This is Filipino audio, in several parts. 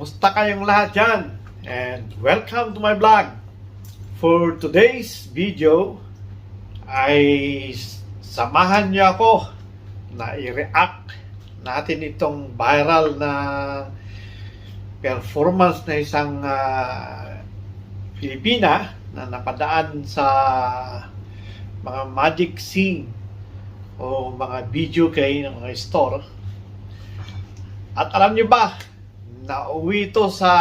Musta kayong lahat dyan? And welcome to my vlog. For today's video ay samahan niyo ako na i-react natin itong viral na performance na isang ah, Pilipina na napadaan sa mga magic scene o mga video kay ng mga store. At alam niyo ba, nauwi ito sa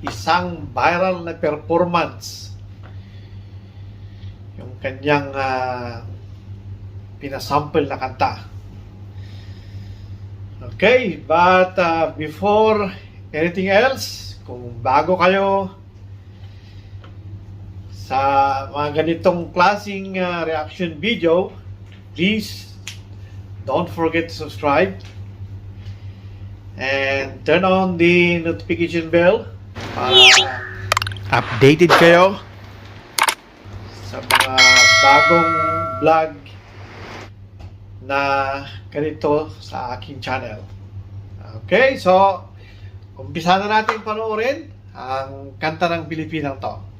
isang viral na performance. Yung kanyang ah, pinasample na kanta. Okay, but ah, before anything else, kung bago kayo sa mga ganitong klaseng ah, reaction video, please don't forget to subscribe and turn on the notification bell para updated kayo sa mga bagong vlog na ganito sa aking channel. Okay, so umpisa na natin panoorin ang kanta ng Pilipinang to.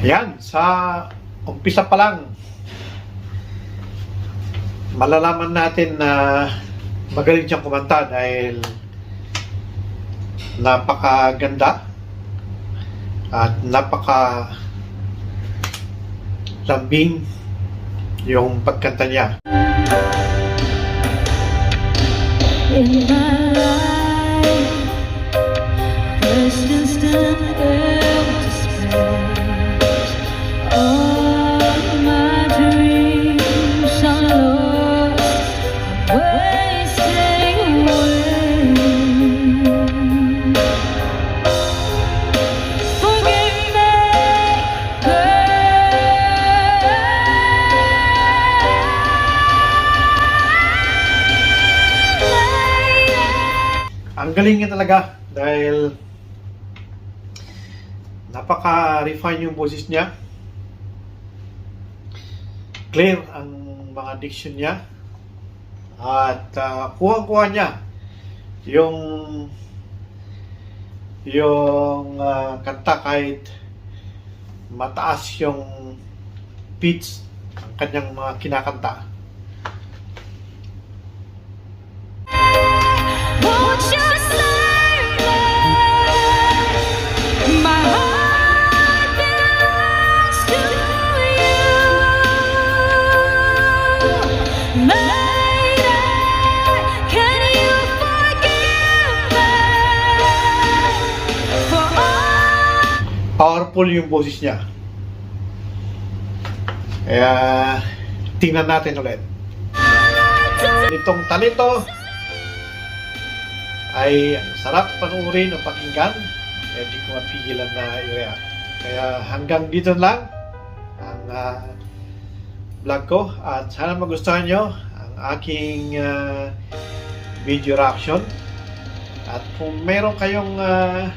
Yan, sa umpisa pa lang, malalaman natin na magaling siyang kumanta dahil napakaganda at napaka lambing yung pagkanta niya. in Ang galing niya talaga dahil napaka-refine yung boses niya. Clear ang mga diction niya. At ah, kuha-kuha niya yung yung ah, kanta kahit mataas yung pitch ang kanyang mga kinakanta. Powerful yung boses niya. Kaya tingnan natin ulit. Itong talento ay sarap panuorin o pakinggan. Kaya di ko mapigilan na i-react. Kaya hanggang dito lang ang ah, vlog ko at sana magustuhan nyo ang aking ah, video reaction. At kung mayroon kayong ah,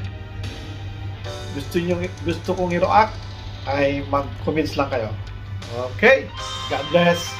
gusto nyo, gusto kong i-react ay mag-comments lang kayo. Okay? God bless!